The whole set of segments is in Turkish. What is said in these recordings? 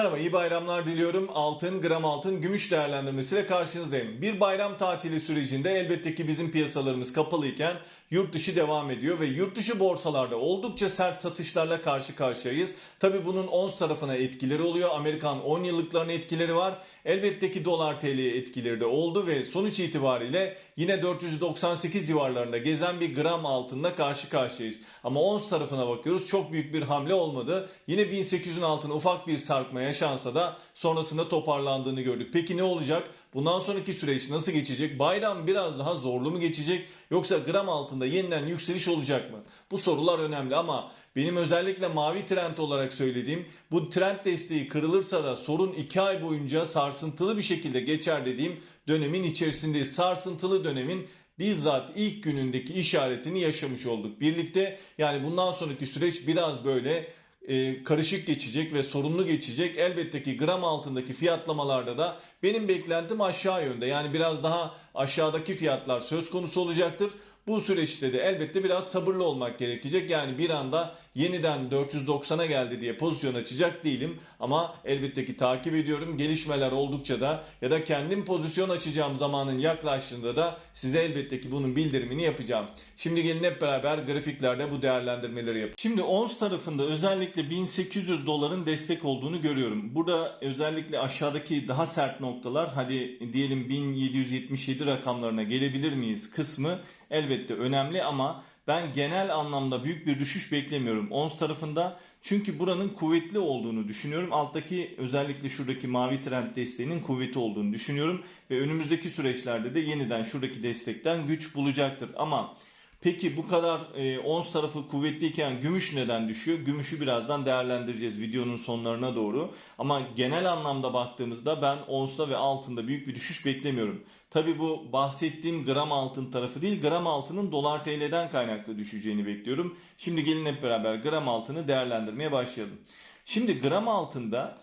Merhaba, iyi bayramlar diliyorum. Altın, gram altın, gümüş değerlendirmesiyle karşınızdayım. Bir bayram tatili sürecinde elbette ki bizim piyasalarımız kapalıyken yurt dışı devam ediyor ve yurt dışı borsalarda oldukça sert satışlarla karşı karşıyayız. Tabi bunun ons tarafına etkileri oluyor. Amerikan 10 yıllıklarına etkileri var. Elbette ki dolar TL'ye etkileri de oldu ve sonuç itibariyle yine 498 civarlarında gezen bir gram altında karşı karşıyayız. Ama ons tarafına bakıyoruz çok büyük bir hamle olmadı. Yine 1800'ün altına ufak bir sarkma yaşansa da sonrasında toparlandığını gördük. Peki ne olacak? Bundan sonraki süreç nasıl geçecek? Bayram biraz daha zorlu mu geçecek? Yoksa gram altında yeniden yükseliş olacak mı? Bu sorular önemli ama benim özellikle mavi trend olarak söylediğim bu trend desteği kırılırsa da sorun 2 ay boyunca sarsıntılı bir şekilde geçer dediğim dönemin içerisinde sarsıntılı dönemin bizzat ilk günündeki işaretini yaşamış olduk birlikte. Yani bundan sonraki süreç biraz böyle e, karışık geçecek ve sorunlu geçecek. Elbette ki gram altındaki fiyatlamalarda da benim beklentim aşağı yönde. Yani biraz daha aşağıdaki fiyatlar söz konusu olacaktır. Bu süreçte de elbette biraz sabırlı olmak gerekecek. Yani bir anda yeniden 490'a geldi diye pozisyon açacak değilim. Ama elbette ki takip ediyorum. Gelişmeler oldukça da ya da kendim pozisyon açacağım zamanın yaklaştığında da size elbette ki bunun bildirimini yapacağım. Şimdi gelin hep beraber grafiklerde bu değerlendirmeleri yapalım. Şimdi ons tarafında özellikle 1800 doların destek olduğunu görüyorum. Burada özellikle aşağıdaki daha sert noktalar hadi diyelim 1777 rakamlarına gelebilir miyiz kısmı elbette önemli ama ben genel anlamda büyük bir düşüş beklemiyorum ons tarafında. Çünkü buranın kuvvetli olduğunu düşünüyorum. Alttaki özellikle şuradaki mavi trend desteğinin kuvveti olduğunu düşünüyorum. Ve önümüzdeki süreçlerde de yeniden şuradaki destekten güç bulacaktır. Ama Peki bu kadar e, ons tarafı kuvvetliyken gümüş neden düşüyor? Gümüşü birazdan değerlendireceğiz videonun sonlarına doğru. Ama genel anlamda baktığımızda ben onsta ve altında büyük bir düşüş beklemiyorum. Tabi bu bahsettiğim gram altın tarafı değil gram altının dolar TL'den kaynaklı düşeceğini bekliyorum. Şimdi gelin hep beraber gram altını değerlendirmeye başlayalım. Şimdi gram altında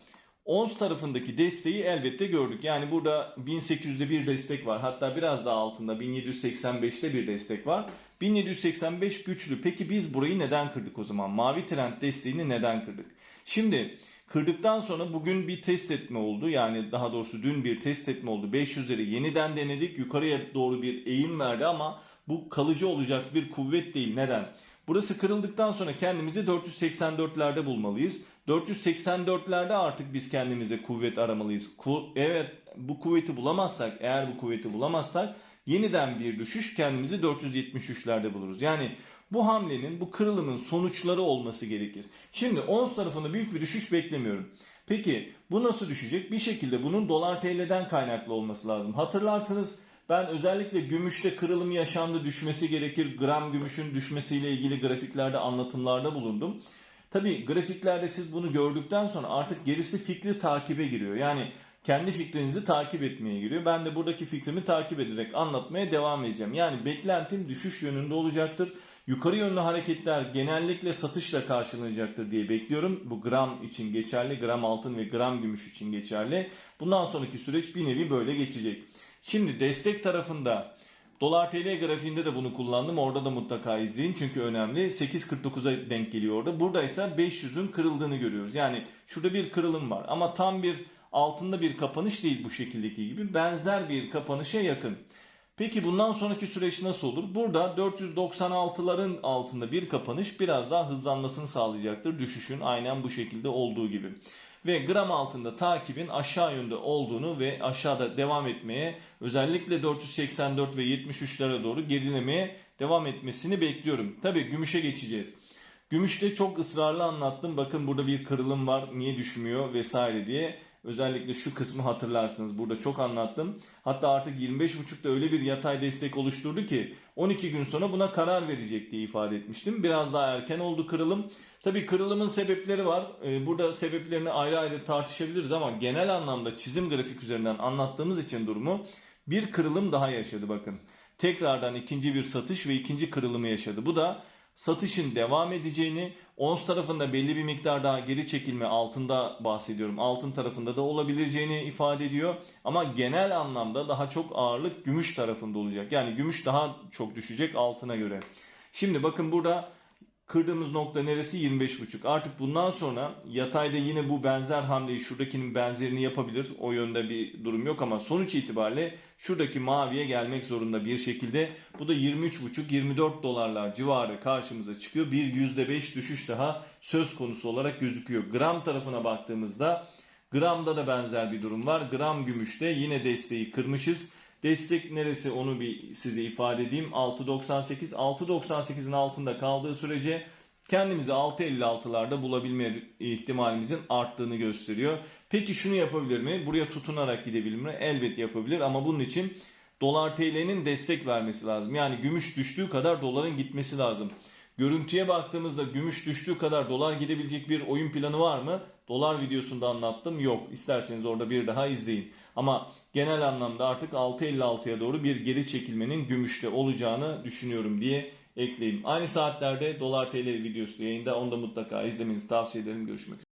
Ons tarafındaki desteği elbette gördük. Yani burada 1800'de bir destek var. Hatta biraz daha altında 1785'te bir destek var. 1785 güçlü. Peki biz burayı neden kırdık o zaman? Mavi trend desteğini neden kırdık? Şimdi kırdıktan sonra bugün bir test etme oldu. Yani daha doğrusu dün bir test etme oldu. 500'leri yeniden denedik. Yukarıya doğru bir eğim verdi ama bu kalıcı olacak bir kuvvet değil. Neden? Burası kırıldıktan sonra kendimizi 484'lerde bulmalıyız. 484'lerde artık biz kendimize kuvvet aramalıyız. Ku- evet bu kuvveti bulamazsak, eğer bu kuvveti bulamazsak yeniden bir düşüş kendimizi 473'lerde buluruz. Yani bu hamlenin, bu kırılımın sonuçları olması gerekir. Şimdi ons tarafında büyük bir düşüş beklemiyorum. Peki bu nasıl düşecek? Bir şekilde bunun dolar TL'den kaynaklı olması lazım. Hatırlarsınız ben özellikle gümüşte kırılım yaşandı düşmesi gerekir. Gram gümüşün düşmesiyle ilgili grafiklerde anlatımlarda bulundum. Tabi grafiklerde siz bunu gördükten sonra artık gerisi fikri takibe giriyor. Yani kendi fikrinizi takip etmeye giriyor. Ben de buradaki fikrimi takip ederek anlatmaya devam edeceğim. Yani beklentim düşüş yönünde olacaktır. Yukarı yönlü hareketler genellikle satışla karşılanacaktır diye bekliyorum. Bu gram için geçerli, gram altın ve gram gümüş için geçerli. Bundan sonraki süreç bir nevi böyle geçecek. Şimdi destek tarafında Dolar TL grafiğinde de bunu kullandım. Orada da mutlaka izleyin çünkü önemli. 8.49'a denk geliyor orada. Burada ise 500'ün kırıldığını görüyoruz. Yani şurada bir kırılım var ama tam bir altında bir kapanış değil bu şekildeki gibi. Benzer bir kapanışa yakın. Peki bundan sonraki süreç nasıl olur? Burada 496'ların altında bir kapanış biraz daha hızlanmasını sağlayacaktır. Düşüşün aynen bu şekilde olduğu gibi. Ve gram altında takibin aşağı yönde olduğunu ve aşağıda devam etmeye özellikle 484 ve 73'lere doğru gerilemeye devam etmesini bekliyorum. Tabi gümüşe geçeceğiz. Gümüşte çok ısrarlı anlattım. Bakın burada bir kırılım var. Niye düşmüyor vesaire diye. Özellikle şu kısmı hatırlarsınız. Burada çok anlattım. Hatta artık 25.5'da öyle bir yatay destek oluşturdu ki 12 gün sonra buna karar verecek diye ifade etmiştim. Biraz daha erken oldu kırılım. Tabii kırılımın sebepleri var. Ee, burada sebeplerini ayrı ayrı tartışabiliriz ama genel anlamda çizim grafik üzerinden anlattığımız için durumu bir kırılım daha yaşadı bakın. Tekrardan ikinci bir satış ve ikinci kırılımı yaşadı. Bu da satışın devam edeceğini, ons tarafında belli bir miktar daha geri çekilme altında bahsediyorum. Altın tarafında da olabileceğini ifade ediyor. Ama genel anlamda daha çok ağırlık gümüş tarafında olacak. Yani gümüş daha çok düşecek altına göre. Şimdi bakın burada Kırdığımız nokta neresi? 25.5. Artık bundan sonra yatayda yine bu benzer hamleyi şuradakinin benzerini yapabilir. O yönde bir durum yok ama sonuç itibariyle şuradaki maviye gelmek zorunda bir şekilde. Bu da 23.5-24 dolarlar civarı karşımıza çıkıyor. Bir %5 düşüş daha söz konusu olarak gözüküyor. Gram tarafına baktığımızda gramda da benzer bir durum var. Gram gümüşte yine desteği kırmışız. Destek neresi onu bir size ifade edeyim. 6.98. 6.98'in altında kaldığı sürece kendimizi 6.56'larda bulabilme ihtimalimizin arttığını gösteriyor. Peki şunu yapabilir mi? Buraya tutunarak gidebilir mi? Elbet yapabilir ama bunun için dolar TL'nin destek vermesi lazım. Yani gümüş düştüğü kadar doların gitmesi lazım. Görüntüye baktığımızda gümüş düştüğü kadar dolar gidebilecek bir oyun planı var mı? Dolar videosunda anlattım. Yok. İsterseniz orada bir daha izleyin. Ama genel anlamda artık 6.56'ya doğru bir geri çekilmenin gümüşte olacağını düşünüyorum diye ekleyeyim. Aynı saatlerde dolar TL videosu yayında. Onu da mutlaka izlemenizi tavsiye ederim. Görüşmek üzere.